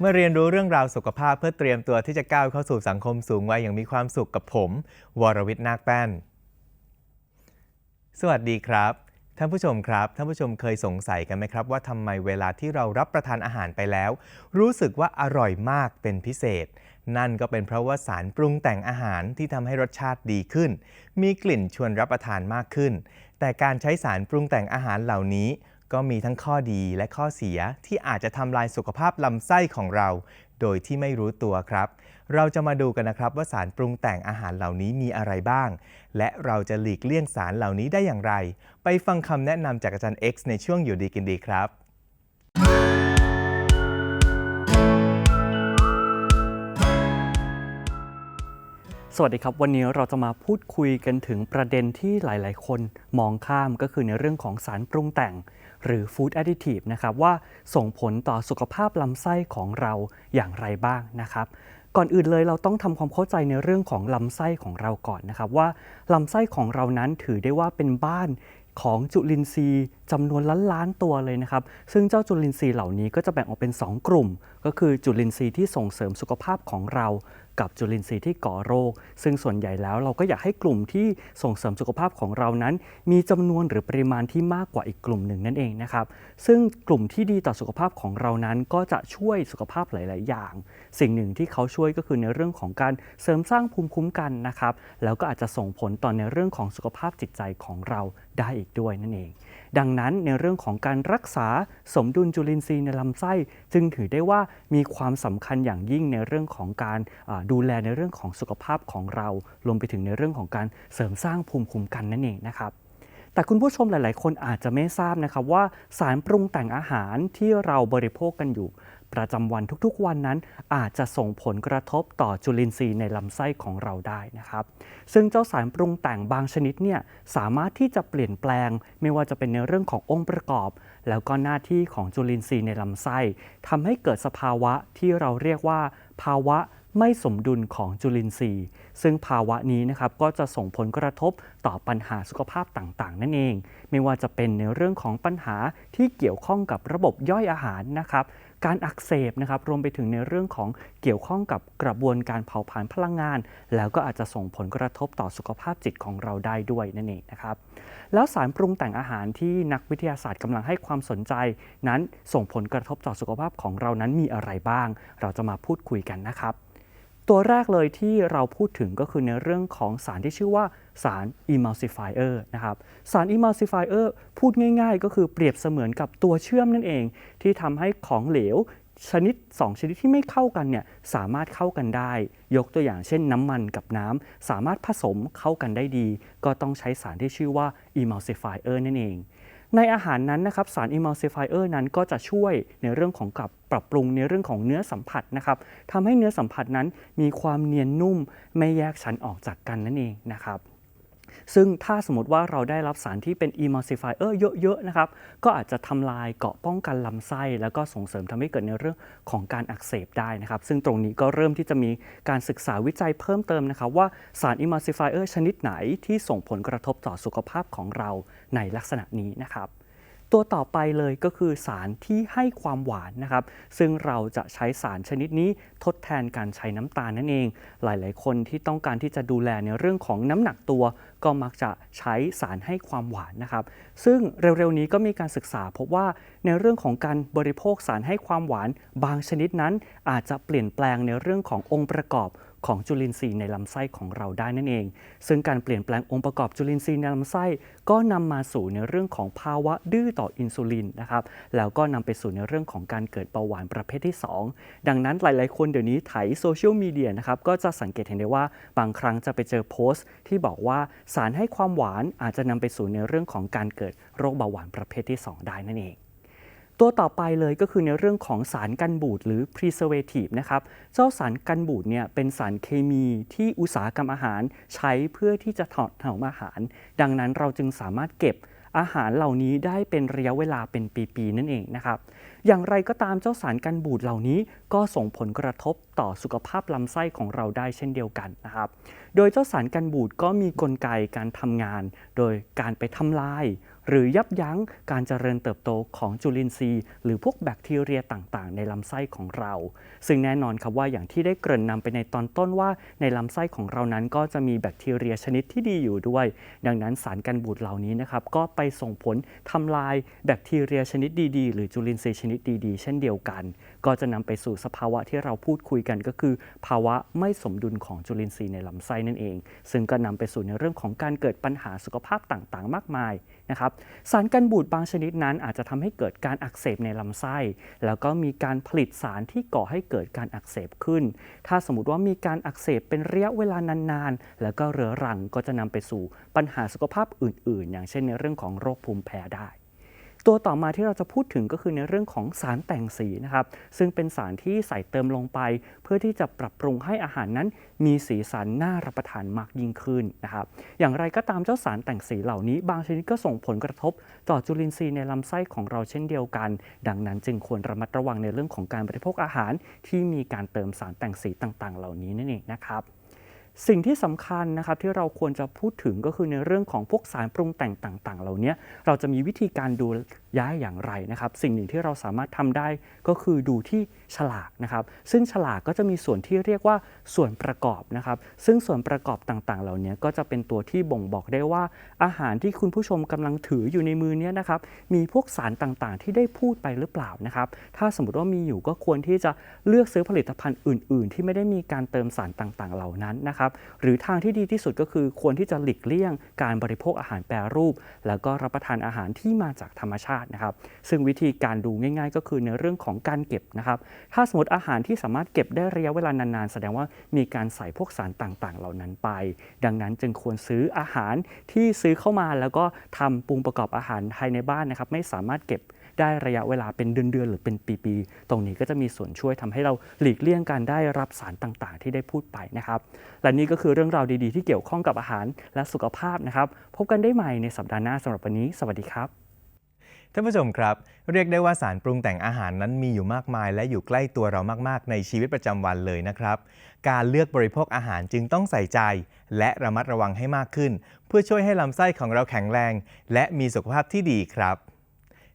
เมื่อเรียนรู้เรื่องราวสุขภาพเพื่อเตรียมตัวที่จะก้าวเข้าสู่สังคมสูงวัยอย่างมีความสุขกับผม วรวิทย์นาคแป้น สวัสดีครับท่านผู้ชมครับท่านผู้ชมเคยสงสัยกันไหมครับ ว่าทำไมเวลาที่เรารับประทานอาหารไปแล้ว รู้สึกว่าอร่อยมากเป็นพิเศษ นั่นก็เป็นเพราะว่าสารปรุงแต่งอาหารที่ทำให้รสชาติดีขึ้น มีกลิ่นชวนรับประทานมากขึ้น แต่การใช้สารปรุงแต่งอาหารเหล่านี้ ก็มีทั้งข้อดีและข้อเสียที่อาจจะทำลายสุขภาพลำไส้ของเรา โดยที่ไม่รู้ตัวครับ เราจะมาดูกันนะครับว่าสารปรุงแต่งอาหารเหล่านี้มีอะไรบ้าง และเราจะหลีกเลี่ยงสารเหล่านี้ได้อย่างไร ไปฟังคำแนะนำจากอาจารย์ X ในช่วงอยู่ดีกินดีครับสวัสดีครับ วันนี้เราจะมาพูดคุยกันถึงประเด็นที่หลาย ๆ คนมองข้ามก็คือในเรื่องของสารปรุงแต่ง หรือ Food Additive นะครับว่าส่งผลต่อสุขภาพลำไส้ของเราอย่างไรบ้างนะครับ ก่อนอื่นเลยเราต้องทำความเข้าใจในเรื่องของลำไส้ของเราก่อนนะครับว่าลำไส้ของเรานั้นถือได้ว่าเป็นบ้านของจุลินทรีย์จำนวนล้านล้านตัวเลยนะครับ ซึ่งเจ้าจุลินทรีย์เหล่านี้ก็จะแบ่งออกเป็น 2 กลุ่ม ก็คือจุลินทรีย์ที่ส่งเสริมสุขภาพของเรา กับจุลินทรีย์ที่ก่อโรค ซึ่งส่วนใหญ่แล้วเราก็อยากให้กลุ่มที่ส่งเสริมสุขภาพของเรานั้น มีจำนวนหรือปริมาณที่มากกว่าอีกกลุ่มหนึ่งนั่นเองนะครับ ซึ่งกลุ่มที่ดีต่อสุขภาพของเรานั้นก็จะช่วยสุขภาพหลาย ๆ อย่าง สิ่งหนึ่งที่เขาช่วยก็คือในเรื่องของการเสริมสร้างภูมิคุ้มกันนะครับ แล้วก็อาจจะส่งผลต่อในเรื่องของสุขภาพจิตใจของเรา ได้อีกด้วยนั่นเอง ดังนั้นในเรื่องของการรักษาสมดุลจุลินทรีย์ในลำไส้ จึงถือได้ว่ามีความสำคัญอย่างยิ่งในเรื่องของการดูแลในเรื่องของสุขภาพของเรารวมไปถึงในเรื่องของการเสริมสร้างภูมิคุ้มกันนั่นเองนะครับแต่คุณผู้ชมหลาย ๆ คนอาจจะไม่ทราบนะครับว่าสารปรุงแต่งอาหารที่เราบริโภคกันอยู่ ประจำวันทุกๆวันนั้นอาจจะส่งผลกระทบต่อจุลินทรีย์ในลำไส้ของเราได้นะครับ ซึ่งเจ้าสารปรุงแต่งบางชนิดเนี่ยสามารถที่จะเปลี่ยนแปลง ไม่ว่าจะเป็นในเรื่องขององค์ประกอบ แล้วก็หน้าที่ของจุลินทรีย์ในลำไส้ทำให้เกิดสภาวะที่เราเรียกว่า ภาวะไม่สมดุลของจุลินทรีย์ ซึ่งภาวะนี้นะครับก็จะส่งผลกระทบต่อปัญหาสุขภาพต่างๆ นั่นเอง ไม่ว่าจะเป็นในเรื่องของปัญหาที่เกี่ยวข้องกับระบบย่อยอาหารนะครับ การอักเสบนะครับรวมไปถึงในเรื่องของเกี่ยวข้องกับกระบวนการเผาผลาญพลังงาน แล้วก็อาจจะส่งผลกระทบต่อสุขภาพจิตของเราได้ด้วยนั่นเองนะครับแล้วสารปรุงแต่งอาหารที่นักวิทยาศาสตร์กำลังให้ความสนใจ นั้นส่งผลกระทบต่อสุขภาพของเรานั้นมีอะไรบ้าง เราจะมาพูดคุยกันนะครับ ตัวแรกเลยที่เราพูดถึงก็คือในเรื่องของสารที่ชื่อว่าสาร emulsifier นะครับ สาร emulsifier พูดง่ายๆ ก็คือเปรียบเสมือนกับตัวเชื่อมนั่นเอง ที่ทำให้ของเหลวชนิด 2 ชนิดที่ไม่เข้ากันเนี่ยสามารถเข้ากันได้ ยกตัวอย่างเช่นน้ำมันกับน้ำสามารถผสมเข้ากันได้ดี ก็ต้องใช้สารที่ชื่อว่า emulsifier นั่นเอง ในอาหารนั้นนะครับสาร emulsifier นั้นก็จะช่วยในเรื่องของกับปรับปรุงในเรื่องของเนื้อสัมผัสนะครับทำให้เนื้อสัมผัสนั้นมีความเนียนนุ่มไม่แยกชั้นออกจากกันนั่นเองนะครับ ซึ่งถ้าสมมติว่าเราได้รับสารที่เป็น emulsifier เยอะๆนะครับก็อาจจะทำลายเกาะป้องกันลำไส้ แล้วก็ส่งเสริมทำให้เกิดในเรื่องของการอักเสบได้นะครับ ซึ่งตรงนี้ก็เริ่มที่จะมีการศึกษาวิจัยเพิ่มเติมนะครับว่าสาร emulsifier ชนิดไหนที่ส่งผลกระทบต่อสุขภาพของเราในลักษณะนี้นะครับตัวต่อไปเลยก็คือสารที่ให้ความหวานนะครับ ซึ่งเราจะใช้สารชนิดนี้ทดแทนการใช้น้ำตาลนั่นเอง หลายๆ คนที่ต้องการที่จะดูแลในเรื่องของน้ำหนักตัว ก็มักจะใช้สารให้ความหวานนะครับ ซึ่งเร็วๆนี้ก็มีการศึกษาพบว่าในเรื่องของการบริโภคสารให้ความหวาน บางชนิดนั้นอาจจะเปลี่ยนแปลงในเรื่องขององค์ประกอบ ของจุลินทรีย์ในลำไส้ของเราได้นั่นเอง ซึ่งการเปลี่ยนแปลงองค์ประกอบจุลินทรีย์ในลำไส้ ก็นำมาสู่ในเรื่องของภาวะดื้อต่ออินซูลินนะครับแล้วก็นำไปสู่ในเรื่องของการเกิดเบาหวานประเภทที่ 2 ดังนั้นหลาย ๆ คนเดี๋ยวนี้ไถโซเชียลมีเดียนะครับก็จะสังเกตเห็นได้ว่าบางครั้งจะไปเจอโพสต์ ที่บอกว่าสารให้ความหวานอาจจะนำไปสู่ในเรื่องของการเกิดโรคเบาหวานประเภทที่ 2 ได้นั่นเอง ตัวต่อไปเลยก็คือในเรื่องของสารกันบูดหรือ preservative นะครับ เจ้าสารกันบูดเนี่ยเป็นสารเคมีที่อุตสาหกรรมอาหารใช้เพื่อที่จะถอดถนอมอาหาร ดังนั้นเราจึงสามารถเก็บอาหารเหล่านี้ได้เป็นระยะเวลาเป็นปีๆนั่นเองนะครับ อย่างไรก็ตามเจ้าสารกันบูดเหล่านี้ ก็ส่งผลกระทบต่อสุขภาพลำไส้ของเราได้เช่นเดียวกันนะครับ โดยเจ้าสารกันบูดก็มีกลไกการทำงาน โดยการไปทำลาย หรือยับยั้งการเจริญเติบโตของจุลินทรีย์ หรือพวกแบคทีเรียต่างๆ ในลำไส้ของเรา ซึ่งแน่นอนครับว่าอย่างที่ได้เกริ่นนำไปในตอนต้นว่า ในลำไส้ของเรานั้นก็จะมีแบคทีเรียชนิดที่ดีอยู่ด้วย ดังนั้นสารกันบูดเหล่านี้นะครับก็ไปส่งผลทำลายแบคทีเรียชนิดดีๆ หรือจุลินทรีย์ชนิดดีๆ เช่นเดียวกันก็จะนำไปสู่สภาวะที่เราพูดคุยกันก็คือ ภาวะไม่สมดุลของจุลินทรีย์ในลำไส้นั่นเอง ซึ่งก็นำไปสู่ในเรื่องของการเกิดปัญหาสุขภาพต่างๆ มากมายนะครับสารกันบูดบางชนิดนั้นอาจจะทำให้เกิดการอักเสบในลำไส้ แล้วก็มีการผลิตสารที่ก่อให้เกิดการอักเสบขึ้น ถ้าสมมติว่ามีการอักเสบเป็นระยะเวลานานๆ แล้วก็เรื้อรังก็จะนำไปสู่ปัญหาสุขภาพอื่น ๆ อย่างเช่นในเรื่องของโรคภูมิแพ้ได้ ตัวต่อมาที่เราจะพูดถึงก็คือในเรื่องของสารแต่งสีนะครับ ซึ่งเป็นสารที่ใส่เติมลงไป เพื่อที่จะปรับปรุงให้อาหารนั้นมีสีสันน่ารับประทานมากยิ่งขึ้นนะครับ อย่างไรก็ตามเจ้าสารแต่งสีเหล่านี้ บางชนิดก็ส่งผลกระทบ ต่อจุลินทรีย์ในลำไส้ของเราเช่นเดียวกัน ดังนั้นจึงควรระมัดระวังในเรื่องของการบริโภคอาหาร ที่มีการเติมสารแต่งสีต่างๆ เหล่านี้นั่นเองนะครับ สิ่งที่สำคัญนะครับที่เราควรจะพูดถึงก็คือในเรื่องของพวกสารปรุงแต่งต่าง ๆ เหล่านี้เราจะมีวิธีการดูย้ายอย่างไรนะครับ สิ่งหนึ่งที่เราสามารถทำได้ก็คือดูที่ฉลากนะครับ ซึ่งฉลากก็จะมีส่วนที่เรียกว่าส่วนประกอบนะครับ ซึ่งส่วนประกอบต่างๆ เหล่านี้ก็จะเป็นตัวที่บ่งบอกได้ว่า อาหารที่คุณผู้ชมกำลังถืออยู่ในมือเนี้นะครับ มีพวกสารต่างๆ ที่ได้พูดไปหรือเปล่านะครับ ถ้าสมมติว่ามีอยู่ก็ควรที่จะเลือกซื้อผลิตภัณฑ์อื่น ๆ ที่ไม่ได้มีการเติมสารต่างๆ เหล่านั้นนะครับ หรือทางที่ดีที่สุดก็คือควรที่จะหลีกเลี่ยง การบริโภคอาหารแปรรูป แล้วก็รับประทานอาหารที่มาจากธรรมชาตินะครับ ซึ่งวิธีการดูง่ายๆ ก็คือในเรื่องของการเก็บนะครับ ถ้าสมมติอาหารที่สามารถเก็บได้ระยะเวลานานๆ แสดงว่ามีการใส่พวกสารต่างๆ เหล่านั้นไป ดังนั้นจึงควรซื้ออาหารที่ซื้อเข้ามาแล้วก็ทำปรุงประกอบอาหารภายในบ้านนะครับ ไม่สามารถเก็บได้ระยะเวลาเป็นเดือนๆหรือเป็นปีๆ ตรงนี้ก็จะมีส่วนช่วยทำให้เราหลีกเลี่ยงการได้รับสารต่างๆ ที่ได้พูดไปนะครับ และนี่ก็คือเรื่องราวดีๆ ที่เกี่ยวข้องกับอาหารและสุขภาพนะครับ พบกันได้ใหม่ในสัปดาห์หน้าสำหรับวันนี้ สวัสดีครับ ท่านผู้ชมครับ เรียกได้ว่าสารปรุงแต่งอาหารนั้นมีอยู่มากมาย และอยู่ใกล้ตัวเรามากๆ ในชีวิตประจำวันเลยนะครับ การเลือกบริโภคอาหารจึงต้องใส่ใจ และระมัดระวังให้มากขึ้น เพื่อช่วยให้ลำไส้ของเราแข็งแรง และมีสุขภาพที่ดีครับ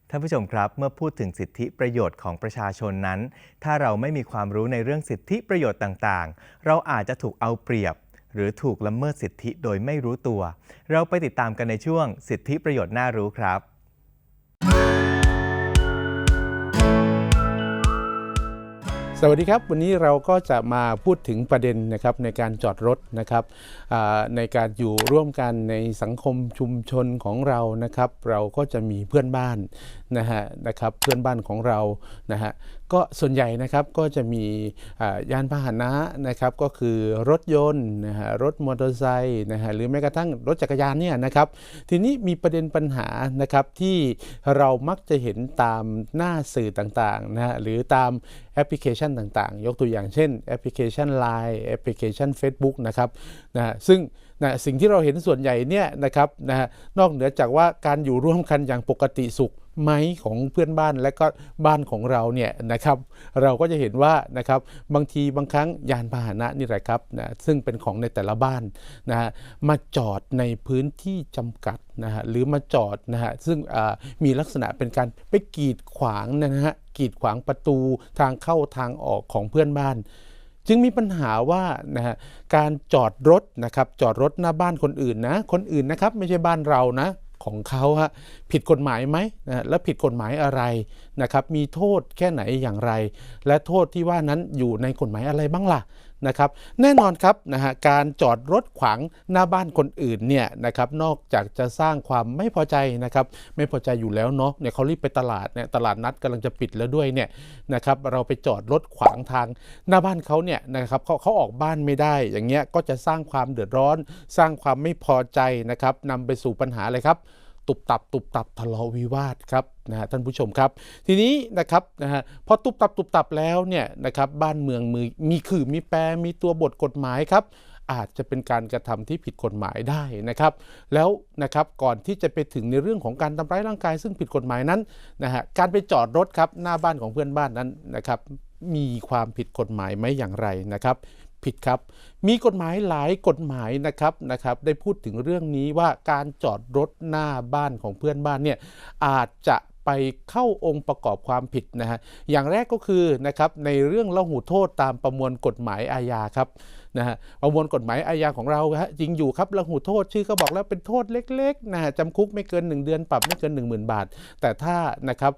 ท่านผู้ชมครับ เมื่อพูดถึงสิทธิประโยชน์ของประชาชนนั้น ถ้าเราไม่มีความรู้ในเรื่องสิทธิประโยชน์ต่างๆ เราอาจจะถูกเอาเปรียบ หรือถูกละเมิดสิทธิโดยไม่รู้ตัว เราไปติดตามกันในช่วงสิทธิประโยชน์น่ารู้ครับ สวัสดีครับ วันนี้เราก็จะมาพูดถึงประเด็นนะครับในการจอดรถนะครับในการอยู่ร่วมกันในสังคมชุมชนของเรานะครับ เราก็จะมีเพื่อนบ้าน นะฮะนะครับเพื่อนบ้านของเรานะฮะก็ส่วนใหญ่นะครับก็จะมีอ่ายานพาหนะนะครับก็คือรถยนต์นะฮะรถมอเตอร์ไซค์นะฮะหรือแม้กระทั่งรถจักรยานเนี่ยนะครับทีนี้มีประเด็นปัญหานะครับที่เรามักจะเห็นตามหน้าสื่อต่างๆนะฮะหรือตามแอปพลิเคชันต่างๆ ยกตัวอย่างเช่นแอปพลิเคชัน Line แอปพลิเคชัน Facebook นะครับนะฮะซึ่ง นะสิ่งที่เราเห็นส่วนใหญ่เนี่ยนะครับนะฮะนอกเหนือจากว่าการอยู่ร่วมกันอย่างปกติสุขไหมของเพื่อนบ้านและก็บ้านของเราเนี่ยนะครับ เราก็จะเห็นว่านะครับบางทีบางครั้งยานพาหนะนี่แหละครับนะซึ่งเป็นของในแต่ละบ้านนะฮะมาจอดในพื้นที่จำกัดนะฮะหรือมาจอดนะฮะซึ่งมีลักษณะเป็นการไปกีดขวางนะฮะกีดขวางประตูทางเข้าทางออกของเพื่อนบ้าน จึงมีปัญหาว่านะฮะการจอดรถนะครับจอดรถหน้าบ้านคนอื่นนะคนอื่นนะครับไม่ใช่บ้านเรานะของเขาฮะผิดกฎหมายไหมนะและผิดกฎหมายอะไรนะครับมีโทษแค่ไหนอย่างไร และโทษที่ว่านั้นอยู่ในกฎหมายอะไรบ้างล่ะ นะครับแน่นอนครับนะฮะการจอดรถขวางหน้าบ้านคนอื่นเนี่ยนะครับนอกจากจะสร้างความไม่พอใจนะครับไม่พอใจอยู่แล้วเนาะเนี่ยเขารีบไปตลาดเนี่ยตลาดนัดกำลังจะปิดแล้วด้วยเนี่ยนะครับเราไปจอดรถขวางทางหน้าบ้านเขาเนี่ยนะครับเขาเขาออกบ้านไม่ได้อย่างเงี้ยก็จะสร้างความเดือดร้อน สร้างความไม่พอใจนะครับนำไปสู่ปัญหาอะไรครับ ตุบตับตุบตับทะเลาะวิวาทครับนะฮะท่านผู้ชมครับ ทีนี้นะครับนะฮะพอตุบตับตุบตับแล้วเนี่ยนะครับบ้านเมืองมือมีขื่อมีแปรมีตัวบทกฎหมายครับอาจจะเป็นการกระทำที่ผิดกฎหมายได้นะครับ แล้วนะครับก่อนที่จะไปถึงในเรื่องของการทำร้ายร่างกาย ซึ่งผิดกฎหมายนั้นนะฮะการไปจอดรถครับหน้าบ้านของเพื่อนบ้านนั้นนะครับมีความผิดกฎหมายไหมอย่างไรนะครับ ผิดครับ มีกฎหมายหลายกฎหมายนะครับนะครับได้พูดถึงเรื่องนี้ว่าการจอดรถหน้าบ้านของเพื่อนบ้านเนี่ยอาจจะ ไปเข้าองค์ประกอบความผิดนะฮะอย่างแรกก็คือนะครับในเรื่องละหูโทษตามประมวลกฎหมายอาญาครับนะฮะประมวลกฎหมายอาญาของเราฮะจริงอยู่ครับละหูโทษชื่อก็บอกแล้วเป็นโทษเล็กๆนะฮะจำคุกไม่เกิน 1 เดือนปรับไม่เกิน 10,000 บาท แต่ถ้านะครับ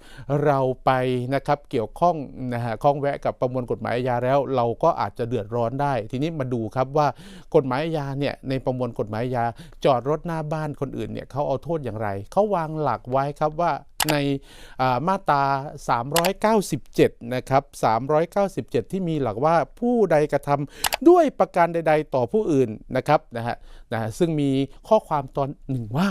เราไปนะครับเกี่ยวข้องนะฮะข้องแวะกับประมวลกฎหมายอาญาแล้ว เราก็อาจจะเดือดร้อนได้ ทีนี้มาดูครับว่ากฎหมายอาญาเนี่ยในประมวลกฎหมายอาญาจอดรถหน้าบ้านคนอื่นเนี่ยเขาเอาโทษอย่างไรเขาวางหลักไว้ครับว่า ในอ่ามาตรา 397 นะครับ 397 ที่มีหลักว่าผู้ใดกระทำด้วยประการใด ๆ ต่อผู้อื่นนะครับนะฮะนะะซึ่งมีข้อความตอนหนึ่งว่า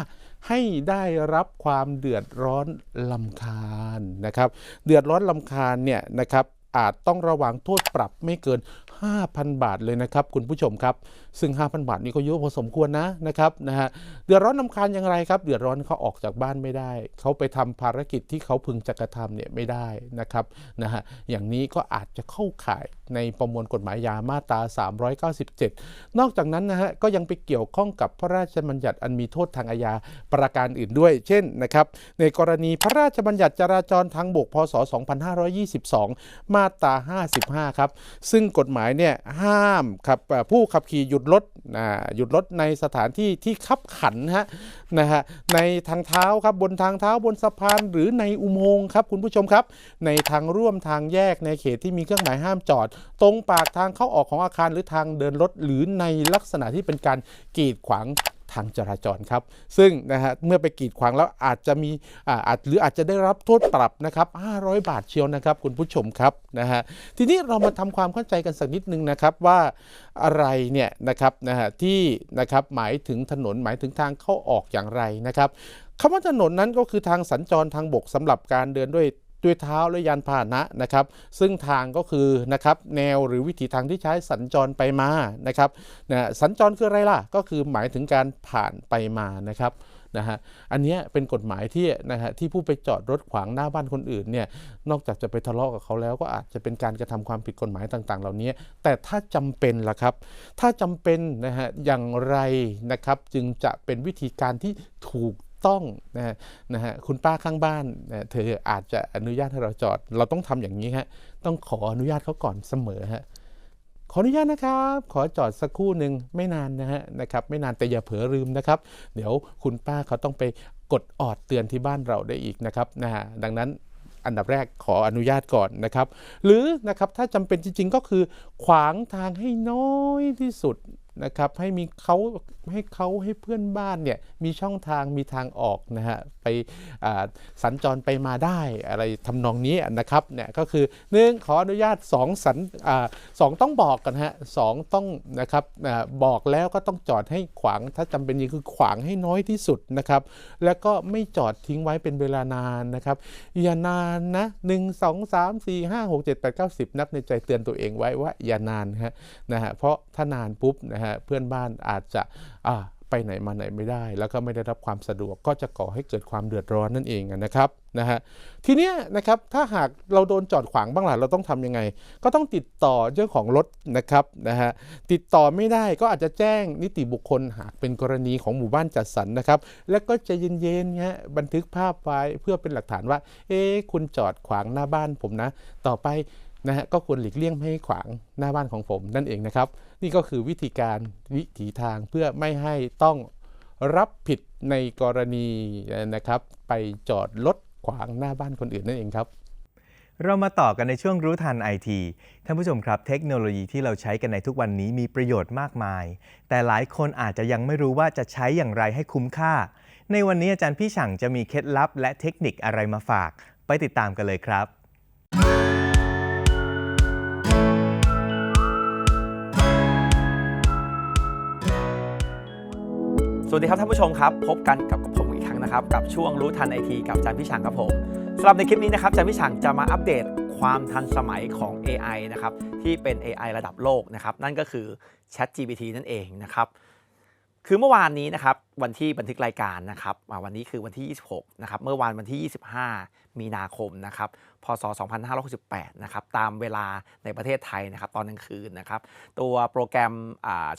ให้ได้รับความเดือดร้อนลำคาญนะครับ เดือดร้อนลำคาญเนี่ยนะครับอาจต้องระวังโทษปรับไม่เกิน 5,000 บาทเลยนะครับคุณผู้ชมครับซึ่ง 5,000 บาทนี่ก็เยอะพอสมควรนะนะครับนะฮะเดือดร้อนลำคาญอย่างไรครับ เดือดร้อนเขาออกจากบ้านไม่ได้ เขาไปทำภารกิจที่เขาพึงจะกระทำเนี่ยไม่ได้นะครับนะฮะอย่างนี้ก็อาจจะเข้าข่ายในประมวลกฎหมายยามาตรา 397 นอกจากนั้นนะฮะก็ยังไปเกี่ยวข้องกับพระราชบัญญัติอันมีโทษทางอาญาประการอื่นด้วย เช่นนะครับในกรณีพระราชบัญญัติจราจรทางบกพศ 2522 มาตรา 55 ครับ ซึ่งกฎหมายเนี่ยห้ามครับผู้ขับขี่หยุดรถนะหยุดรถในสถานที่ที่ขับขันฮะนะฮะในทางเท้าครับบนทางเท้าบนสะพานหรือในอุโมงค์ครับคุณผู้ชมครับ ในทางร่วมทางแยกในเขตที่มีเครื่องหมายห้ามจอด ตรงปากทางเข้าออกของอาคารหรือทางเดินรถ หรือในลักษณะที่เป็นการกีดขวาง ทางจราจรครับ ซึ่งนะฮะเมื่อไปกีดขวางแล้วอาจจะมีอ่าอาจหรืออาจจะได้รับโทษปรับนะครับ500 บาทเชียวนะครับคุณผู้ชมครับนะฮะทีนี้เรามาทำความเข้าใจกันสักนิดนึงนะครับว่าอะไรเนี่ยนะครับนะฮะที่นะครับหมายถึงถนนหมายถึงทางเข้าออกอย่างไรนะครับคำว่าถนนนั้นก็คือทางสัญจรทางบกสำหรับการเดินด้วย ด้วยเท้าและยานพาหนะนะครับซึ่งทางก็คือนะครับแนวหรือวิถีทางที่ใช้สัญจรไปมานะครับนะสัญจรคืออะไรล่ะ ก็คือหมายถึงการผ่านไปมานะครับนะฮะอันนี้เป็นกฎหมายที่นะฮะที่ผู้ไปจอดรถขวางหน้าบ้านคนอื่นเนี่ยนอกจากจะไปทะเลาะกับเขาแล้วก็อาจจะเป็นการกระทำความผิดกฎหมายต่าง ๆ เหล่านี้ แต่ถ้าจำเป็นล่ะครับ ถ้าจำเป็นนะฮะอย่างไรนะครับจึงจะเป็นวิธีการที่ถูก ต้องนะฮะนะฮะคุณป้าข้างบ้านนะเธออาจจะอนุญาตให้เราจอด เราต้องทำอย่างนี้ฮะต้องขออนุญาตเขาก่อนเสมอฮะขออนุญาตนะครับ ขอจอดสักครู่หนึ่งไม่นานนะฮะนะครับ ไม่นานแต่อย่าเผลอลืมนะครับ เดี๋ยวคุณป้าเขาต้องไปกดออดเตือนที่บ้านเราได้อีกนะครับนะฮะดังนั้นอันดับแรกขออนุญาตก่อนนะครับ หรือนะครับถ้าจำเป็นจริง ๆ ก็คือขวางทางให้น้อยที่สุด นะครับให้มีเขาให้เขาให้เพื่อนบ้านเนี่ยมีช่องทางมีทางออกนะฮะไปสัญจรไปมาได้อะไรทำนองนี้นะครับเนี่ยก็คือหนึ่งขออนุญาตสองสัญสองต้องบอกกันฮะสองต้องนะครับอบอกแล้วก็ต้องจอดให้ขวางถ้าจำเป็นจริงคือขวางให้น้อยที่สุดนะครับแล้วก็ไม่จอดทิ้งไว้เป็นเวลานานนะครับอย่านานนะหนึ่งสองสามสี่ห้าหกเจ็ดแปดเก้าสิบนับในใจเตือนตัวเองไว้ว่าอย่านานฮะนะฮะเพราะถ้านานปุ๊บนะฮะเพื่อนบ้านอาจจะไปไหนมาไหนไม่ได้ แล้วก็ไม่ได้รับความสะดวกก็จะก่อให้เกิดความเดือดร้อนนั่นเองนะครับนะฮะทีเนี้ยนะครับถ้าหากเราโดนจอดขวางบ้างหล่ะเราต้องทำยังไง ก็ต้องติดต่อเจ้าของรถนะครับนะฮะติดต่อไม่ได้ก็อาจจะแจ้งนิติบุคคลหากเป็นกรณีของหมู่บ้านจัดสรรนะครับ แล้วก็จะเย็นๆฮะบันทึกภาพไว้เพื่อเป็นหลักฐานว่า เอ๊คุณจอดขวางหน้าบ้านผมนะ ต่อไป นะฮะก็ควรหลีกเลี่ยงไม่ให้ขวางหน้าบ้านของผมนั่นเองนะครับ นี่ก็คือวิธีการวิถีทางเพื่อไม่ให้ต้องรับผิดในกรณีนะครับ ไปจอดรถขวางหน้าบ้านคนอื่นนั่นเองครับ เรามาต่อกันในช่วงรู้ทันไอทีท่านผู้ชมครับ เทคโนโลยีที่เราใช้กันในทุกวันนี้มีประโยชน์มากมาย แต่หลายคนอาจจะยังไม่รู้ว่าจะใช้อย่างไรให้คุ้มค่า ในวันนี้อาจารย์พี่ฉ่งจะมีเคล็ดลับและเทคนิคอะไรมาฝาก ไปติดตามกันเลยครับ วัสดีครับท่านผู้ชมครับ พบกันกับผมอีกครั้งนะครับ กับช่วงรู้ทันไอทีกับอาจารย์พี่ชังครับผมสำหรับในคลิปนี้นะครับอาจารย์พี่ชังจะมาอัปเดตความทันสมัยของ AI นะครับที่เป็น AI ระดับโลกนะครับนั่นก็คือ Chat GPT นั่นเองนะครับ คือเมื่อวานนี้นะครับวันที่บันทึกรายการนะครับวันนี้คือวันที่ 26นะครับเมื่อวานวันที่ 25 มีนาคมนะครับพศ 2568นะครับตามเวลาในประเทศไทยนะครับตอนกลางคืนนะครับตัวโปรแกรม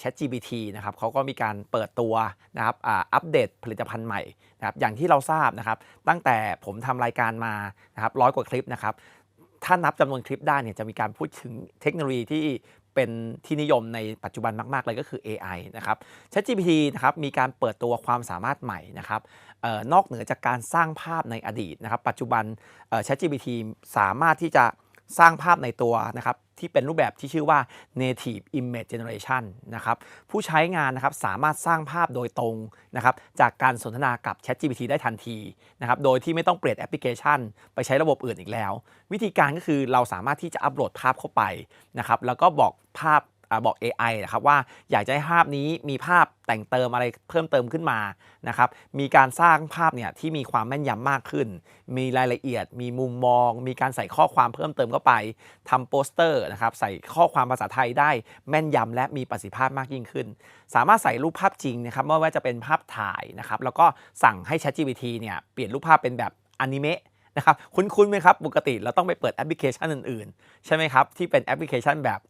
ChatGPT นะครับเขาก็มีการเปิดตัวนะครับอัปเดตผลิตภัณฑ์ใหม่นะครับอย่างที่เราทราบนะครับตั้งแต่ผมทำรายการมานะครับร้อยกว่าคลิปนะครับถ้านับจำนวนคลิปได้เนี่ยจะมีการพูดถึงเทคโนโลยีที่ เป็นที่นิยมในปัจจุบันมาก ๆ เลยก็คือ AI นะครับ ChatGPT นะครับมีการเปิดตัวความสามารถใหม่นะครับออนอกเหนือจากการสร้างภาพในอดีตนะครับ ปัจจุบัน ChatGPT สามารถที่จะสร้างภาพในตัวนะครับ ที่เป็นรูปแบบที่ชื่อว่า native image generation นะครับผู้ใช้งานนะครับสามารถสร้างภาพโดยตรงนะครับจากการสนทนากับ ChatGPT ได้ทันทีนะครับโดยที่ไม่ต้องเปลี่ยนแอปพลิเคชัน ไปใช้ระบบอื่นอีกแล้ว วิธีการก็คือเราสามารถที่จะอัปโหลดภาพเข้าไปนะครับแล้วก็บอกภาพ บอก AI นะครับว่าอยากจะให้ภาพนี้มีภาพแต่งเติมอะไรเพิ่มเติมขึ้นมานะครับ มีการสร้างภาพเนี่ยที่มีความแม่นยำมากขึ้น มีรายละเอียด มีมุมมอง มีการใส่ข้อความเพิ่มเติมเข้าไปทำโปสเตอร์นะครับใส่ข้อความภาษาไทยได้แม่นยำและมีประสิทธิภาพมากยิ่งขึ้น สามารถใส่รูปภาพจริงนะครับไม่ว่าจะเป็นภาพถ่ายนะครับแล้วก็สั่งให้ ChatGPT เนี่ยเปลี่ยนรูปภาพเป็นแบบอนิเมะ นะครับคุ้นๆไหมครับปกติเราต้องไปเปิดแอปพลิเคชันอื่นๆ ใช่ไหมครับ ที่เป็นแอปพลิเคชันแบบ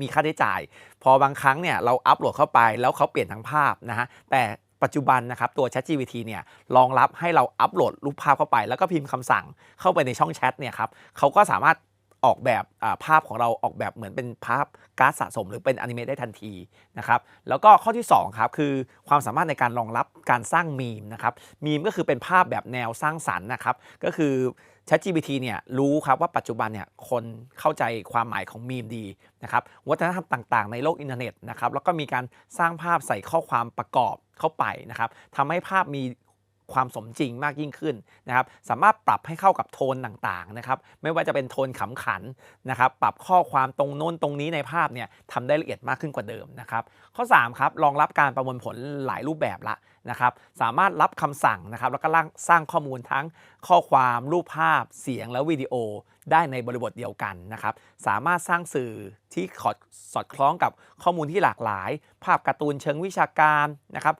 มีค่าใช้จ่าย พอบางครั้งเนี่ยเราอัปโหลดเข้าไปแล้วเขาเปลี่ยนทั้งภาพนะฮะแต่ปัจจุบันนะครับตัว ChatGPT เนี่ยรองรับให้เราอัปโหลดรูปภาพเข้าไป แล้วก็พิมพ์คำสั่งเข้าไปในช่องแชทเนี่ยครับเขาก็สามารถ ออกแบบภาพของเราออกแบบเหมือนเป็นภาพการ์ดสะสม หรือเป็นอนิเมะได้ทันทีนะครับแล้วก็ข้อที่ 2 ครับ คือความสามารถในการรองรับการสร้างมีมนะครับมีมก็คือเป็นภาพแบบแนวสร้างสรรค์นะครับก็คือ ChatGPT เนี่ยรู้ครับว่าปัจจุบันเนี่ยคนเข้าใจความหมายของมีมดีนะครับวัฒนธรรมต่างๆ ในโลกอินเทอร์เน็ตนะครับแล้วก็มีการสร้างภาพใส่ข้อความประกอบเข้าไปนะครับทำให้ภาพมี ความสมจริงมากยิ่งขึ้นนะครับสามารถปรับให้เข้ากับโทนต่างๆนะครับไม่ว่าจะเป็นโทนขำขันนะครับปรับข้อความตรงโน้นตรงนี้ในภาพเนี่ยทำได้ละเอียดมากขึ้นกว่าเดิมนะครับข้อ3ครับรองรับการประมวลผลหลายรูปแบบละนะครับสามารถรับคำสั่งนะครับแล้วก็ร่างสร้างข้อมูลทั้งข้อความรูปภาพเสียงและวิดีโอ ได้ในบริบทเดียวกันนะครับ สามารถสร้างสื่อที่ขอดสอดคล้องกับข้อมูลที่หลากหลาย ภาพการ์ตูนเชิงวิชาการนะครับ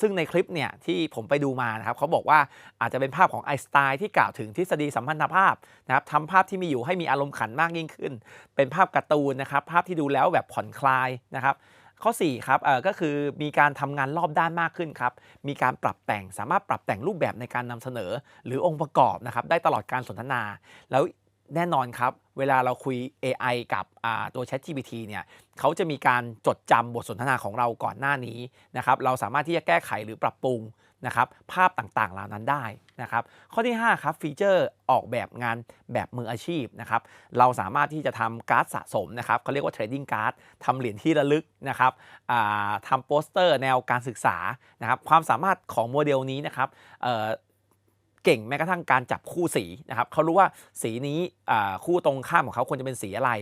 ซึ่งในคลิปเนี่ยที่ผมไปดูมานะครับเขาบอกว่าอาจจะเป็นภาพของไอสไตน์ที่กล่าวถึงทฤษฎีสัมพันธภาพนะครับทำภาพที่มีอยู่ให้มีอารมณ์ขันมากยิ่งขึ้น เป็นภาพการ์ตูนนะครับ ภาพที่ดูแล้วแบบผ่อนคลายนะครับข้อ4ครับก็คือมีการทำงานรอบด้านมากขึ้นครับ มีการปรับแต่งสามารถปรับแต่งรูปแบบในการนำเสนอ หรือองค์ประกอบนะครับได้ตลอดการสนทนา แล้ว แน่นอนครับ เวลาเราคุย AI กับตัว ChatGPT เนี่ยเขาจะมีการจดจำบทสนทนาของเราก่อนหน้านี้นะครับ เราสามารถที่จะแก้ไขหรือปรับปรุงนะครับภาพต่างๆเหล่านั้นได้นะครับ ข้อที่ 5 ครับฟีเจอร์ออกแบบงานแบบมืออาชีพนะครับ เราสามารถที่จะทำการ์ดสะสมนะครับเขาเรียกว่าเทรดดิ้งการ์ดทำเหรียญที่ระลึกนะครับทำโปสเตอร์แนวการศึกษานะครับ ความสามารถของโมเดลนี้นะครับ เก่งแม้กระทั่งการจับคู่สีนะครับเขารู้ว่าสีนี้คู่ตรงข้ามของเขาควรจะเป็นสีอะไร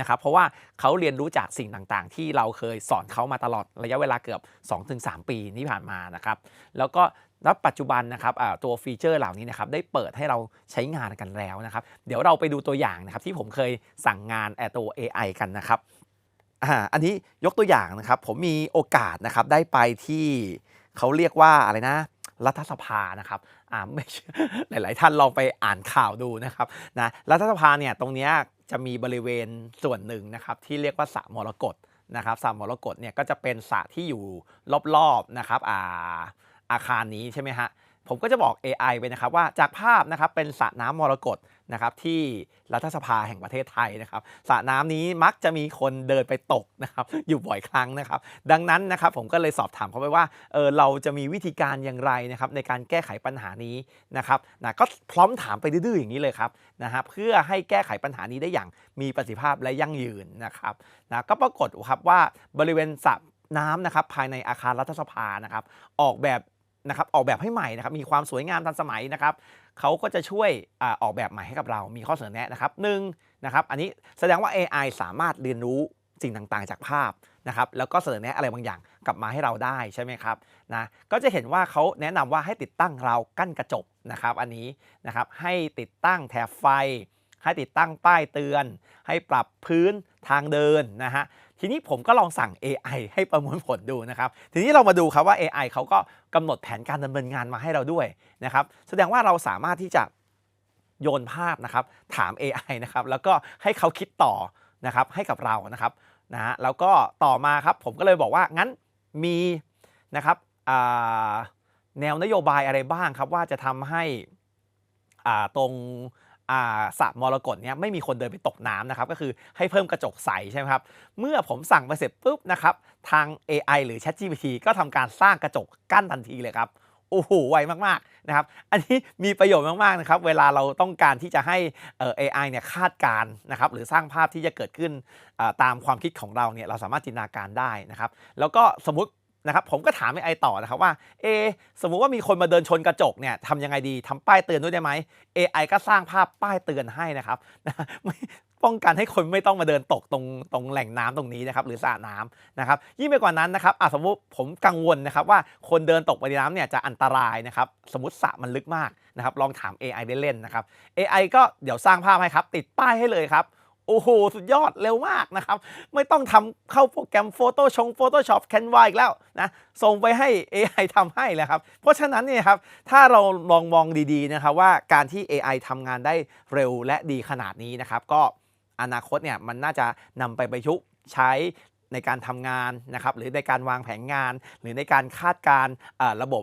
นะครับเพราะว่าเขาเรียนรู้จากสิ่งต่างๆ ที่เราเคยสอนเขามาตลอดระยะเวลาเกือบ 2-3 ปีที่ผ่านมานะครับแล้วก็ณปัจจุบันนะครับตัวฟีเจอร์เหล่านี้นะครับได้เปิดให้เราใช้งานกันแล้วนะครับ เดี๋ยวเราไปดูตัวอย่างนะครับที่ผมเคยสั่งงานแอตัว AI กันนะครับอันนี้ยกตัวอย่างนะครับ ผมมีโอกาสนะครับได้ไปที่เขาเรียกว่าอะไรนะรัฐสภานะครับ อ่าไม่เชื่อหลาย ๆ ท่านลองไปอ่านข่าวดูนะครับนะรัฐสภาเนี่ยตรงนี้จะมีบริเวณส่วนหนึ่งนะครับที่เรียกว่าสระมรกตนะครับสระมรกตเนี่ยก็จะเป็นสระที่อยู่รอบ ๆ นะครับอาอาคารนี้ใช่ไหมฮะผมก็จะบอก AI ไปนะครับว่าจากภาพนะครับเป็นสระน้ำมรกต นะครับที่รัฐสภาแห่งประเทศไทยนะครับสระน้ำนี้มักจะมีคนเดินไปตกนะครับอยู่บ่อยครั้งนะครับ ดังนั้นนะครับผมก็เลยสอบถามเขาไปว่าเออเราจะมีวิธีการอย่างไรนะครับในการแก้ไขปัญหานี้นะครับนะก็พร้อมถามไปดื้อๆอย่างนี้เลยครับนะฮะเพื่อให้แก้ไขปัญหานี้ได้อย่างมีประสิทธิภาพและยั่งยืนนะครับนะก็ปรากฏครับว่าบริเวณสระน้ำนะครับภายในอาคารรัฐสภานะครับออกแบบ นะครับออกแบบให้ใหม่นะครับมีความสวยงามทันสมัยนะครับเขาก็จะช่วยอออกแบบใหม่ให้กับเรา มีข้อเสนอแนะนะครับหนึ่งนะครับอันนี้แสดงว่า AI สามารถเรียนรู้สิ่งต่างๆ จากภาพนะครับแล้วก็เสนอแนะอะไรบางอย่างกลับมาให้เราได้ใช่ไหมครับนะก็จะเห็นว่าเขาแนะนำว่าให้ติดตั้งราวกั้นกระจกนะครับ อันนี้นะครับให้ติดตั้งแถบไฟ ให้ติดตั้งป้ายเตือน ให้ปรับพื้นทางเดินนะฮะ ทีนี้ผมก็ลองสั่ง AI ให้ประมวลผลดูนะครับ ทีนี้เรามาดูครับว่า AI เขาก็กำหนดแผนการดำเนินงานมาให้เราด้วยนะครับ แสดงว่าเราสามารถที่จะโยนภาพนะครับ ถาม AI นะครับ แล้วก็ให้เขาคิดต่อนะครับ ให้กับเรานะครับนะฮะแล้วก็ต่อมาครับผมก็เลยบอกว่างั้นมีนะครับแนวนโยบายอะไรบ้างครับว่าจะทำให้ตรง สระมรกตเนี้ยไม่มีคนเดินไปตกน้ำนะครับก็คือให้เพิ่มกระจกใสใช่ไหมครับเมื่อผมสั่งไปเสร็จปุ๊บนะครับทาง AI หรือ ChatGPT ก็ทำการสร้างกระจกกั้นทันทีเลยครับโอ้โหไวมากๆนะครับอันนี้มีประโยชน์มากๆนะครับเวลาเราต้องการที่จะให้เอ่อ AI เนี่ยคาดการนะครับหรือสร้างภาพที่จะเกิดขึ้นตามความคิดของเราเนี่ยเราสามารถจินตนาการได้นะครับแล้วก็สมมติ นะครับผมก็ถาม AI ต่อนะครับว่าเอสมมุติว่ามีคนมาเดินชนกระจกเนี่ยทำยังไงดีทำป้ายเตือนด้วยได้ไหม AI ก็สร้างภาพป้ายเตือนให้นะครับนะป้องกันให้คนไม่ต้องมาเดินตกตรงตรงแหล่งน้ำตรงนี้นะครับหรือสระน้ำนะครับยิ่งไปกว่านั้นนะครับอะสมมติผมกังวลนะครับว่าคนเดินตกไปในน้ำเนี่ยจะอันตรายนะครับสมมติสระมันลึกมากนะครับลองถาม AI เล่นๆนะครับ AI ก็เดี๋ยวสร้างภาพให้ครับติดป้ายให้เลยครับ โอ้โห สุดยอดเร็วมากนะครับ ไม่ต้องทำเข้าโปรแกรม Photo ชง Photoshop Canva อีกแล้วนะส่งไปให้ AI ทำให้แล้วครับ เพราะฉะนั้นเนี่ยครับ ถ้าเราลองมองดีๆนะครับว่าการที่ AI ทำงานได้เร็วและดีขนาดนี้นะครับ ก็อนาคตเนี่ยมันน่าจะนำไปประยุกต์ใช้ ในการทำงานนะครับหรือในการวางแผนงาน หรือในการคาดการระบบ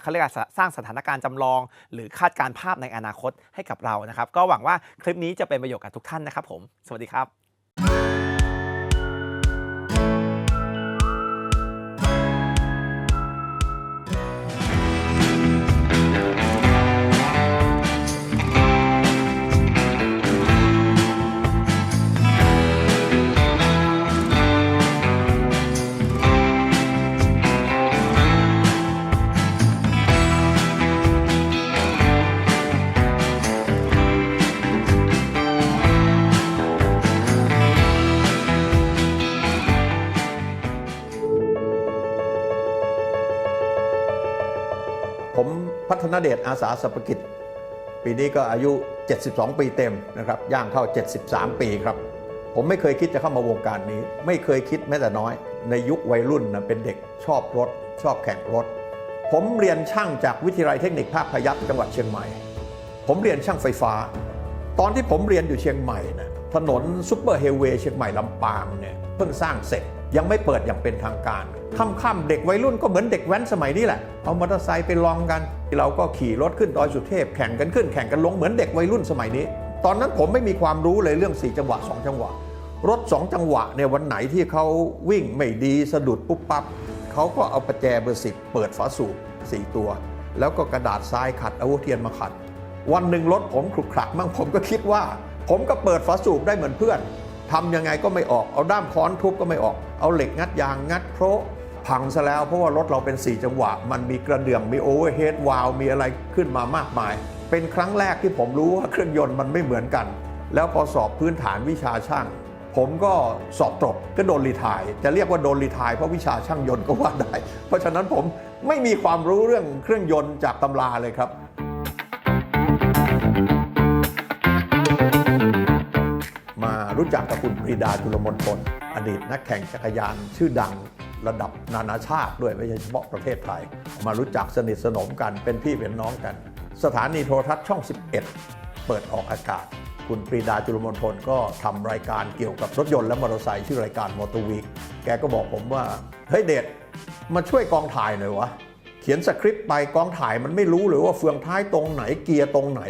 เขาเรียกสร้างสถานการณ์จำลอง หรือคาดการภาพในอนาคตให้กับเรานะครับ ก็หวังว่าคลิปนี้จะเป็นประโยชน์กับทุกท่านนะครับผม สวัสดีครับ อาสาสรรพกิจ ปีนี้ก็อายุ 72 ปีเต็มนะครับย่างเข้า 73 ปีครับ ผมไม่เคยคิดจะเข้ามาวงการนี้ ไม่เคยคิดแม้แต่น้อย ในยุควัยรุ่นนะเป็นเด็กชอบรถ ชอบแข่งรถ ผมเรียนช่างจากวิทยาลัยเทคนิคภาคพยัคฆ์จังหวัดเชียงใหม่ ผมเรียนช่างไฟฟ้า ตอนที่ผมเรียนอยู่เชียงใหม่นะถนนซุปเปอร์เฮลเวย์เชียงใหม่ลำปางเนี่ยเพิ่งสร้างเสร็จ ยังไม่เปิดอย่างเป็นทางการค่ำๆเด็กวัยรุ่นก็เหมือนเด็กแว้นสมัยนี้แหละ เอามอเตอร์ไซค์ไปลองกัน เราก็ขี่รถขึ้นดอยสุเทพแข่งกันขึ้นแข่งกันลงเหมือนเด็กวัยรุ่นสมัยนี้ ตอนนั้นผมไม่มีความรู้เลยเรื่อง 4 จังหวะ 2 จังหวะ รถ 2 จังหวะเนี่ยวันไหนที่เขาวิ่งไม่ดีสะดุดปุ๊บปั๊บเขาก็เอาประแจเบอร์สิบเปิดฝาสูบสี่ตัว แล้วก็กระดาษทรายขัดอาหัวเทียนมาขัด วันหนึ่งรถผมขรุขระมั่งผมก็คิดว่า ผมก็เปิดฝาสูบได้เหมือนเพื่อน ทำยังไงก็ไม่ออก เอาด้ามค้อนทุบก็ไม่ออก เอาเหล็กงัดยางงัดโพระพังซะแล้วเพราะว่ารถเราเป็น 4 จังหวะ มันมีกระเดื่องมีโอเวอร์เฮดวาลมีอะไรขึ้นมามากมาย เป็นครั้งแรกที่ผมรู้ว่าเครื่องยนต์มันไม่เหมือนกัน แล้วพอสอบพื้นฐานวิชาช่าง ผมก็สอบตกก็โดนรีทายจะเรียกว่าโดนรีทายเพราะวิชาช่างยนต์ก็ว่าได้ เพราะฉะนั้นผมไม่มีความรู้เรื่องเครื่องยนต์จากตำราเลยครับ รู้จักกับคุณปรีดาจุลมนทนอดีตนักแข่งจักรยานชื่อดังระดับนานาชาติด้วยไม่ใช่เฉพาะประเทศไทย มารู้จักสนิทสนมกันเป็นพี่เป็นน้องกัน สถานีโทรทัศน์ช่อง 11 เปิดออกอากาศ คุณปรีดาจุลมนทนก็ทำรายการเกี่ยวกับรถยนต์และมอเตอร์ไซค์ชื่อรายการมอเตอร์วีคแกก็บอกผมว่า เฮ้ยเดชมาช่วยกองถ่ายหน่อยวะ เขียนสคริปต์ไปกองถ่ายมันไม่รู้เลยว่าเฟืองท้ายตรงไหนเกียร์ตรงไหน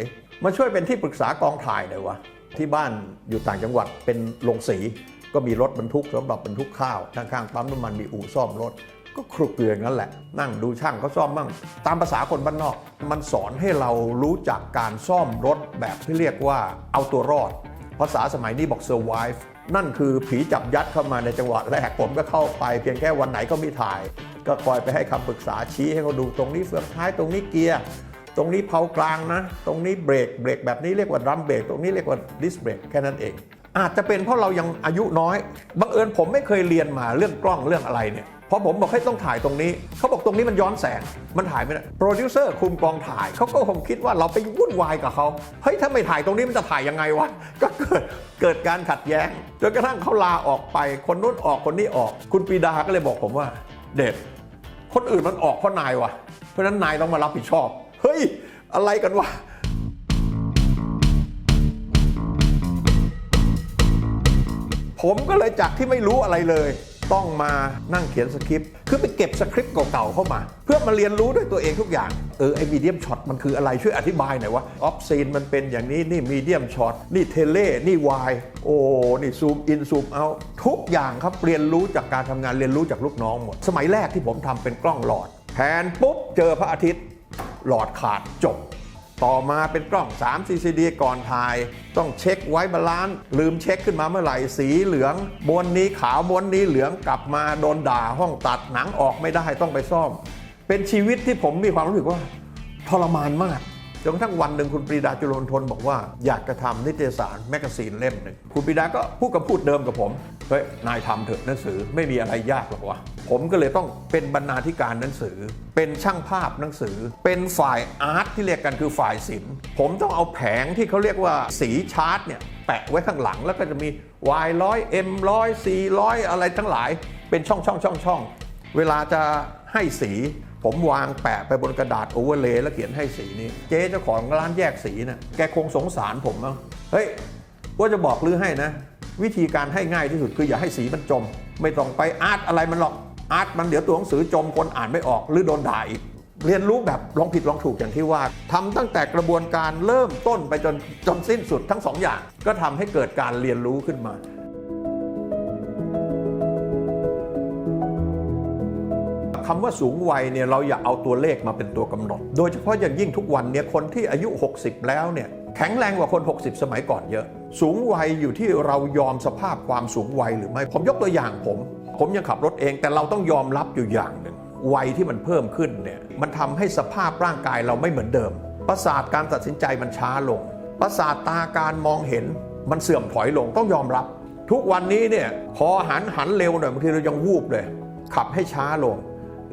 มาช่วยเป็นที่ปรึกษากองถ่ายหน่อยวะ ที่บ้านอยู่ต่างจังหวัดเป็นโรงสีก็มีรถบรรทุกสำหรับบรรทุกข้าวข้างๆปั๊มน้ำมันมีอู่ซ่อมรถ ก็ครุกเกลืองั้นแหละ นั่งดูช่างเขาซ่อมมั่งตามภาษาคนบ้านนอก มันสอนให้เรารู้จักการซ่อมรถแบบที่เรียกว่าเอาตัวรอด ภาษาสมัยนี้บอก survive นั่นคือผีจับยัดเข้ามาในจังหวะแรกผมก็เข้าไปเพียงแค่วันไหนก็มีถ่าย ก็คอยไปให้คำปรึกษาชี้ให้เขาดูตรงนี้เฟืองท้ายตรงนี้เกียร์ ตรงนี้เพากลางนะ ตรงนี้เบรกเบรกแบบนี้เรียกว่าดัมเบรกตรงนี้เรียกว่าดิสเบรกแค่นั้นเอง อาจจะเป็นเพราะเรายังอายุน้อยบังเอิญผมไม่เคยเรียนมาเรื่องกล้องเรื่องอะไรเนี่ยพอผมบอกให้ต้องถ่ายตรงนี้ เขาบอกตรงนี้มันย้อนแสง มันถ่ายไม่ได้ โปรดิวเซอร์คุมกองถ่าย เขาก็คงคิดว่าเราไปวุ่นวายกับเขา เฮ้ย ถ้าไม่ถ่ายตรงนี้มันจะถ่ายยังไงวะ ก็เกิดเกิดการขัดแย้ง จนกระทั่งเขาลาออกไป คนนู้นออกคนนี้ออก คุณปีดาก็เลยบอกผมว่า เด็ดคนอื่นมันออกเพราะนายวะ เพราะนั้นนายต้องมารับผิดชอบ เฮ้ย อะไรกันวะผมก็เลยจากที่ไม่รู้อะไรเลย ต้องมานั่งเขียนสคริปต์คือไปเก็บสคริปต์เก่าๆเข้ามา เพื่อมาเรียนรู้ด้วยตัวเองทุกอย่าง เออไอมีเดียมช็อตมันคืออะไรช่วยอธิบายหน่อยวะออฟซีนมันเป็นอย่างนี้นี่มีเดียมช็อตนี่เทเล่นี่วายโอ้นี่ซูมอินซูมเอาทุกอย่างครับเรียนรู้จากการทำงานเรียนรู้จากลูกน้องหมด สมัยแรกที่ผมทำเป็นกล้องหลอดแผนปุ๊บเจอพระอาทิตย์ หลอดขาดจบ ต่อมาเป็นกล้อง 3 CCD ก่อนถ่าย ต้องเช็คไว้บาลานซ์ลืมเช็คขึ้นมาเมื่อไหร่สีเหลืองบนนี้ขาวบนนี้เหลืองกลับมาโดนด่าห้องตัดหนังออกไม่ได้ต้องไปซ่อม เป็นชีวิตที่ผมมีความรู้สึกว่าทรมานมาก จนกระทั่งวันหนึ่งคุณปรีดาจุลนทนบอกว่าอยากจะทำนิตยสารแมกกาซีนเล่มหนึ่งคุณปรีดาก็พูดกับพูดเดิมกับผมเฮ้ยนายทำเถอะหนังสือไม่มีอะไรยากหรอกวะผมก็เลยต้องเป็นบรรณาธิการหนังสือ เป็นช่างภาพหนังสือ เป็นฝ่ายอาร์ตที่เรียกกันคือฝ่ายศิลป์ผมต้องเอาแผงที่เขาเรียกว่าสีชาร์ตเนี่ยแปะไว้ข้างหลังแล้วก็จะมี Y ร้อย M ร้อย C ร้อยอะไรทั้งหลาย เป็นช่องช่องช่องช่องเวลาจะให้สี ผมวางแปะไปบนกระดาษโอเวอร์เลย์แล้วเขียนให้สีนี้ เจ๊เจ้าของร้านแยกสีนะ่ะแกคงสงสารผมมั้งเฮ้ยว่าจะบอกลือให้นะ วิธีการให้ง่ายที่สุดคืออย่าให้สีมันจม ไม่ต้องไปอาร์ตอะไรมันหรอกอาร์ตมันเดี๋ยวตัวหนังสือจมคนอ่านไม่ออกหรือโดนด่าอีกเรียนรู้แบบลองผิดลองถูกอย่างที่ว่าทำตั้งแต่กระบวนการเริ่มต้นไปจนจนสิ้นสุดทั้งสองอย่าง ก็ทำให้เกิดการเรียนรู้ขึ้นมา คำว่าสูงวัยเนี่ยเราอย่าเอาตัวเลขมาเป็นตัวกำหนด โดยเฉพาะอย่างยิ่งทุกวันเนี่ยคนที่อายุ 60 แล้วเนี่ยแข็งแรงกว่าคน 60 สมัยก่อนเยอะ สูงวัยอยู่ที่เรายอมสภาพความสูงวัยหรือไม่ ผมยกตัวอย่างผม ผมยังขับรถเองแต่เราต้องยอมรับอยู่อย่างหนึ่งวัยที่มันเพิ่มขึ้นเนี่ยมันทำให้สภาพร่างกายเราไม่เหมือนเดิม ประสาทการตัดสินใจมันช้าลง ประสาทตาการมองเห็นมันเสื่อมถอยลงต้องยอมรับ ทุกวันนี้เนี่ยพอหันหันเร็วหน่อยบางทีเรายังวูบเลย ขับให้ช้าลง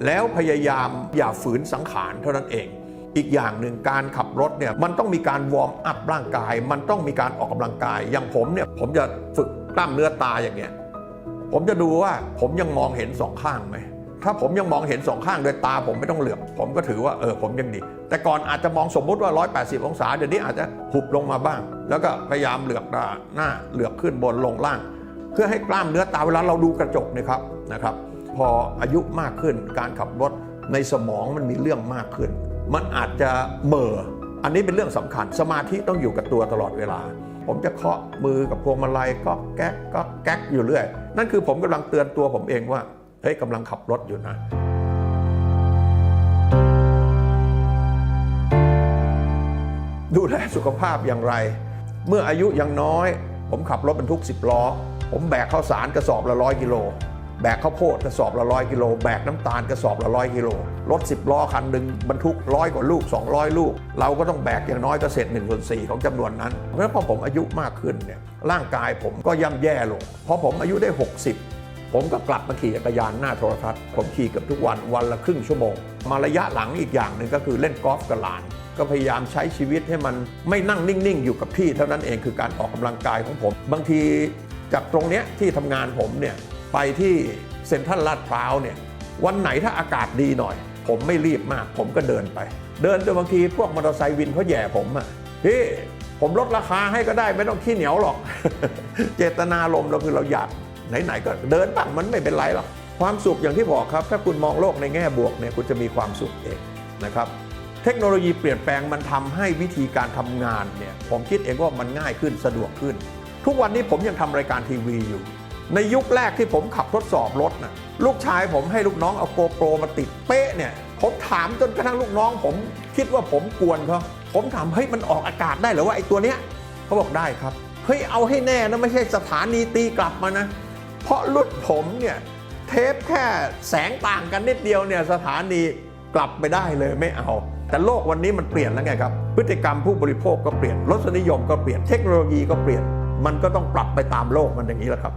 แล้วพยายามอย่าฝืนสังขารเท่านั้นเอง อีกอย่างหนึ่งการขับรถเนี่ยมันต้องมีการวอร์มอัพร่างกาย มันต้องมีการออกกำลังกาย อย่างผมเนี่ยผมจะฝึกกล้ามเนื้อตาอย่างเงี้ยผมจะดูว่าผมยังมองเห็นสองข้างไหมถ้าผมยังมองเห็นสองข้างโดยตาผมไม่ต้องเหลือบผมก็ถือว่าเออผมยังดี แต่ก่อนอาจจะมองสมมุติว่า 180 องศาเดี๋ยวนี้อาจจะหุบลงมาบ้าง แล้วก็พยายามเหลือบตาหน้าเหลือบขึ้นบนลงล่าง เพื่อให้กล้ามเนื้อตาเวลาเราดูกระจกนะครับนะครับ พออายุมากขึ้น การขับรถในสมองมันมีเรื่องมากขึ้น มันอาจจะเหม่ออันนี้เป็นเรื่องสำคัญ สมาธิต้องอยู่กับตัวตลอดเวลา ผมจะเคาะมือกับพวงมาลัยก็แก๊กก็แก๊กอยู่เรื่อย นั่นคือผมกำลังเตือนตัวผมเองว่าเฮ้ยกำลังขับรถอยู่นะดูแลสุขภาพอย่างไร เมื่ออายุยังน้อย ผมขับรถบรรทุก 10 ล้อ ผมแบกข้าวสารกระสอบละร้อยกิโล แบกข้าวโพดกระสอบละร้อยกิโลแบกน้ำตาลกระสอบละร้อยกิโลรถ 10 ล้อคันหนึ่งบรรทุกร้อยกว่าลูก 200 ลูก เราก็ต้องแบกอย่างน้อยก็เสร็จ1ส่วน4ของจำนวนนั้น เพราะฉะนั้นพอผมอายุมากขึ้นเนี่ยร่างกายผมก็ย่ำแย่ลงพอผมอายุได้ 60ผมก็กลับมาขี่จักรยานหน้าโทรทัศน์ ผมขี่กือบทุกวันวันละครึ่งชั่วโมง มาระยะหลังอีกอย่างหนึ่งก็คือเล่นกอล์ฟกับหลาน ก็พยายามใช้ชีวิตให้มันไม่นั่งนิ่ง ๆ อยู่กับที่เท่านั้นเองคือการออกกำลังกายของผม บางทีจากตรงเนี้ยที่ทำงานผมเนี่ย ไปที่เซ็นทรัลลาดพร้าวเนี่ยวันไหนถ้าอากาศดีหน่อย ผมไม่รีบมาก ผมก็เดินไป เดินจนบางทีพวกมอเตอร์ไซค์วินเขาแย่ผมอะพี่ผมลดราคาให้ก็ได้ไม่ต้องขี้เหนียวหรอก เจตนารมณ์เราคือเราอยากไหนๆก็เดินบ้างมันไม่เป็นไรหรอกความสุขอย่างที่บอกครับ ถ้าคุณมองโลกในแง่บวกเนี่ยคุณจะมีความสุขเองนะครับ เทคโนโลยีเปลี่ยนแปลงมันทำให้วิธีการทำงานเนี่ยผมคิดเองว่ามันง่ายขึ้นสะดวกขึ้น ทุกวันนี้ผมยังทำรายการทีวีอยู่ ในยุคแรกที่ผมขับทดสอบรถนะลูกชายผมให้ลูกน้องเอาโกโปรมาติดเป๊ะเนี่ยผมถามจนกระทั่งลูกน้อง ผมคิดว่าผมกวนเขาผมถามเฮ้ยมันออกอากาศได้หรือว่าไอ้ตัวเนี้ยเขาบอกได้ครับเฮ้ยเอาให้แน่นะไม่ใช่สถานีตีกลับมานะ เพราะรุ่นผมเนี่ยเทปแค่แสงต่างกันนิดเดียวเนี่ยสถานีกลับไปได้เลยไม่เอา แต่โลกวันนี้มันเปลี่ยนแล้วไงครับ พฤติกรรมผู้บริโภคก็เปลี่ยนรสนิยมก็เปลี่ยนเทคโนโลยีก็เปลี่ยน มันก็ต้องปรับไปตามโลกมันอย่างนี้แหละครับ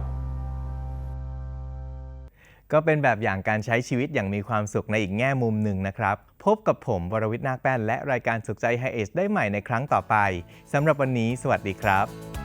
ก็เป็นแบบอย่างการใช้ชีวิตอย่างมีความสุขในอีกแง่มุมหนึ่งนะครับ พบกับผมวรวิทย์นาคแป้น และรายการสุขใจไฮเอชได้ใหม่ในครั้งต่อไปสำหรับวันนี้ สวัสดีครับ